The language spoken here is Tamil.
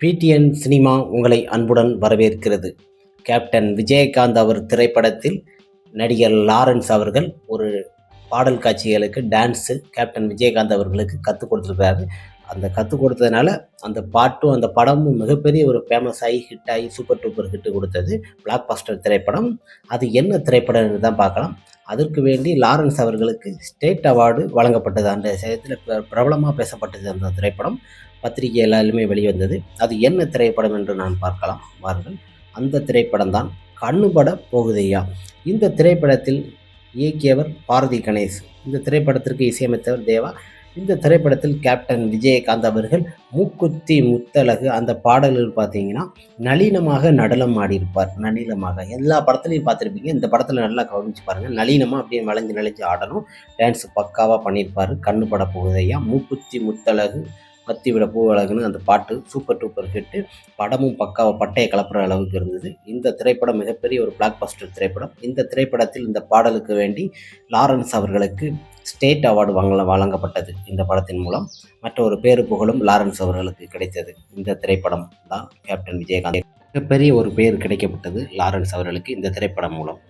பிடிஎன் சினிமா உங்களை அன்புடன் வரவேற்கிறது. கேப்டன் விஜயகாந்த் அவர் திரைப்படத்தில் நடிகர் லாரன்ஸ் அவர்கள் ஒரு பாடல் காட்சிகளுக்கு டான்ஸு கேப்டன் விஜயகாந்த் அவர்களுக்கு கற்றுக் கொடுத்துருக்காரு அந்த கற்றுக் கொடுத்ததுனால அந்த பாட்டும் அந்த படமும் மிகப்பெரிய ஒரு ஃபேமஸ் ஆகி ஹிட் ஆகி சூப்பர் டூப்பர் ஹிட்டு கொடுத்தது. பிளாக் பாஸ்டர் திரைப்படம். அது என்ன திரைப்படம்னு தான் பார்க்கலாம். அதற்கு வேண்டி லாரன்ஸ் அவர்களுக்கு ஸ்டேட் அவார்டு வழங்கப்பட்டது. அந்த விஷயத்தில் பிரபலமாக பேசப்பட்டது அந்த திரைப்படம். பத்திரிகை எல்லாருமே வெளிவந்தது. அது என்ன திரைப்படம் என்று நான் பார்க்கலாம். வாருங்கள். அந்த திரைப்படம் தான் கண்ணுபட போகுதையா? இந்த திரைப்படத்தில் இயக்கியவர் பாரதி கணேஷ். இந்த திரைப்படத்திற்கு இசையமைத்தவர் தேவா. இந்த திரைப்படத்தில் கேப்டன் விஜயகாந்த் அவர்கள் மூக்குத்தி முத்தழகு அந்த பாடல்கள் பார்த்தீங்கன்னா நளினமாக நடனம் ஆடியிருப்பார். நளினமாக. எல்லா படத்துலையும் பார்த்துருப்பீங்க. இந்த படத்தில் நல்லா கவனிச்சு பாருங்கள் நளினமாக அப்படியே வளைஞ்சு நெளிஞ்சு ஆடணும். டான்ஸ் பக்காவாக பண்ணியிருப்பார். கண்ணு பட போகுதையா மூக்குத்தி முத்தழகு பத்தி விட பூ அழகுன்னு அந்த பாட்டு சூப்பர் டூப்பர் ஹிட்டு படமும் பக்காவாக பட்டையை கலப்புற அளவுக்கு இருந்தது. இந்த திரைப்படம் மிகப்பெரிய ஒரு பிளாக் பஸ்டர் திரைப்படம். இந்த திரைப்படத்தில் இந்த பாடலுக்கு வேண்டி லாரன்ஸ் அவர்களுக்கு ஸ்டேட் அவார்டு வாங்க வழங்கப்பட்டது இந்த படத்தின் மூலம். மற்ற ஒரு பேரு புகழும் லாரன்ஸ் அவர்களுக்கு கிடைத்தது இந்த திரைப்படம் தான். கேப்டன் விஜயகாந்த். மிகப்பெரிய ஒரு பேர் கிடைக்கப்பட்டது லாரன்ஸ் அவர்களுக்கு இந்த திரைப்படம் மூலம்.